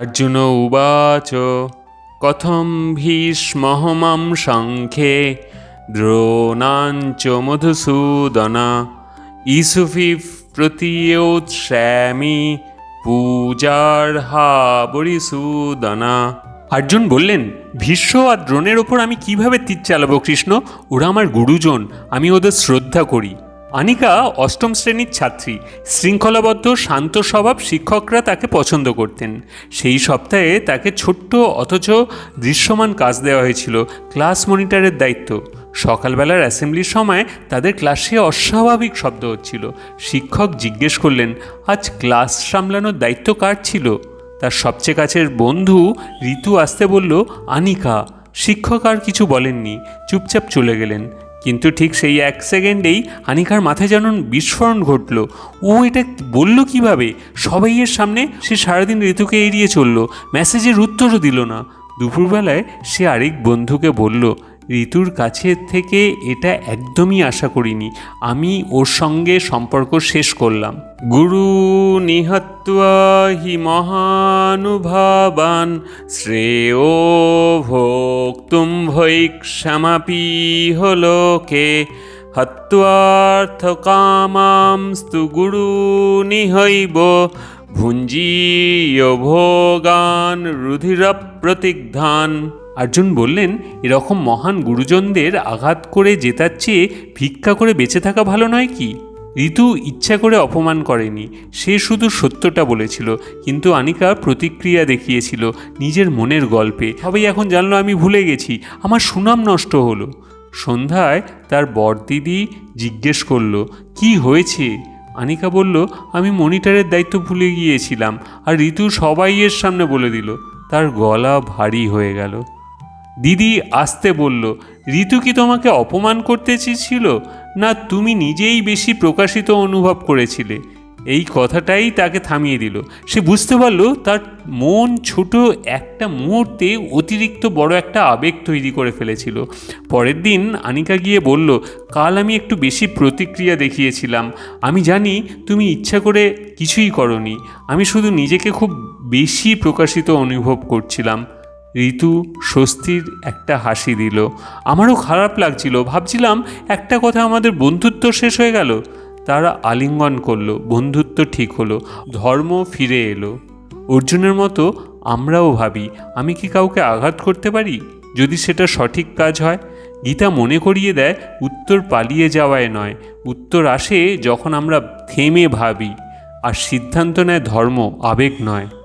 অর্জুন উবাচ, কথম ভীষ্মহমাম শঙ্খে দ্রোণাঞ্চ মধুসূদনা, ইসুফি প্রতীয়োৎস্যামি পূজার হা বরিসূদনা অর্জুন বললেন, ভীষ্ম আর দ্রোণের ওপর আমি কীভাবে তীর চালাবো কৃষ্ণ? ওরা আমার গুরুজন, আমি ওদের শ্রদ্ধা করি। আনিকা অষ্টম শ্রেণির ছাত্রী। শৃঙ্খলাবদ্ধ, শান্ত স্বভাব শিক্ষকরা তাকে পছন্দ করতেন। সেই সপ্তাহে তাকে ছোট্ট অথচ দৃশ্যমান কাজ দেওয়া হয়েছিল, ক্লাস মনিটরের দায়িত্ব। সকালবেলার অ্যাসেম্বলির সময় তাদের ক্লাসে অস্বাভাবিক শব্দ হচ্ছিল। শিক্ষক জিজ্ঞেস করলেন, আজ ক্লাস সামলানোর দায়িত্ব কার ছিল? তার সবচেয়ে কাছের বন্ধু ঋতু আসতে বলল, আনিকা। শিক্ষক আর কিছু বলেননি, চুপচাপ চলে গেলেন। কিন্তু ঠিক সেই এক সেকেন্ডেই আনিকার মাথায় যেন বিস্ফোরণ ঘটল। ও এটা বলল কীভাবে? সবাই এর সামনে সে সারাদিন ঋতুকে এড়িয়ে চলল। মেসেজের উত্তরও দিল না। দুপুরবেলায় সে আরেক বন্ধুকে বলল ঋতুর কাছে থেকে এটা একদমই আশা করিনি। আমি ওর সঙ্গে সম্পর্ক শেষ করলাম। গুরু নিহত্বা হি মহানুভাবান, শ্রেয় ভোক্তুম ভৈক্ষমাপি হলোকে হত্বার্থকামাংস্তু গুরু নিহৈব, ভুঞ্জীয় ভোগান রুধির প্রতিগ্ধান অর্জুন বললেন, এরকম মহান গুরুজনদের আঘাত করে জেতার চেয়ে ভিক্ষা করে বেঁচে থাকা ভালো নয় কি? ঋতু ইচ্ছা করে অপমান করেনি। সে শুধু সত্যটা বলেছিল, কিন্তু আনিকা প্রতিক্রিয়া দেখিয়েছিল নিজের মনের গল্পে। সবাই এখন জানলো, আমি ভুলে গেছি, আমার সুনাম নষ্ট হলো। সন্ধ্যায় তার বরদিদি জিজ্ঞেস করল, কি হয়েছে? আনিকা বলল, আমি মনিটরের দায়িত্ব ভুলে গিয়েছিলাম। আর ঋতু সবাইয়ের সামনে বলে দিল, তার গলা ভারী হয়ে গেল। দিদি আসতে বলল, ঋতু কি তোমাকে অপমান করতে চেয়েছিল, না তুমি নিজেই বেশি প্রকাশিত অনুভব করেছিলে? এই কথাটাই তাকে থামিয়ে দিল। সে বুঝতে পারল, তার মন ছোট একটা মুহূর্তে অতিরিক্ত বড় একটা আবেগ তৈরি করে ফেলেছিল। পরের দিন আনিকা গিয়ে বলল, কাল আমি একটু বেশি প্রতিক্রিয়া দেখিয়েছিলাম। আমি জানি তুমি ইচ্ছা করে কিছুই করনি। আমি শুধু নিজেকে খুব বেশি প্রকাশিত অনুভব করছিলাম। ঋতু স্বস্তির একটা হাসি দিল। আমারও খারাপ লাগছিল। ভাবছিলাম একটা কথা আমাদের বন্ধুত্ব শেষ হয়ে গেল। তারা আলিঙ্গন করল। বন্ধুত্ব ঠিক হলো। ধর্ম ফিরে এলো। অর্জুনের মতো আমরাও ভাবি, আমি কি কাউকে আঘাত করতে পারি? যদি সেটা সঠিক কাজ হয়? গীতা মনে করিয়ে দেয়, উত্তর পালিয়ে যাওয়ায় নয়। উত্তর আসে যখন আমরা থেমে ভাবি। আর সিদ্ধান্ত নেয় ধর্ম, আবেগ নয়।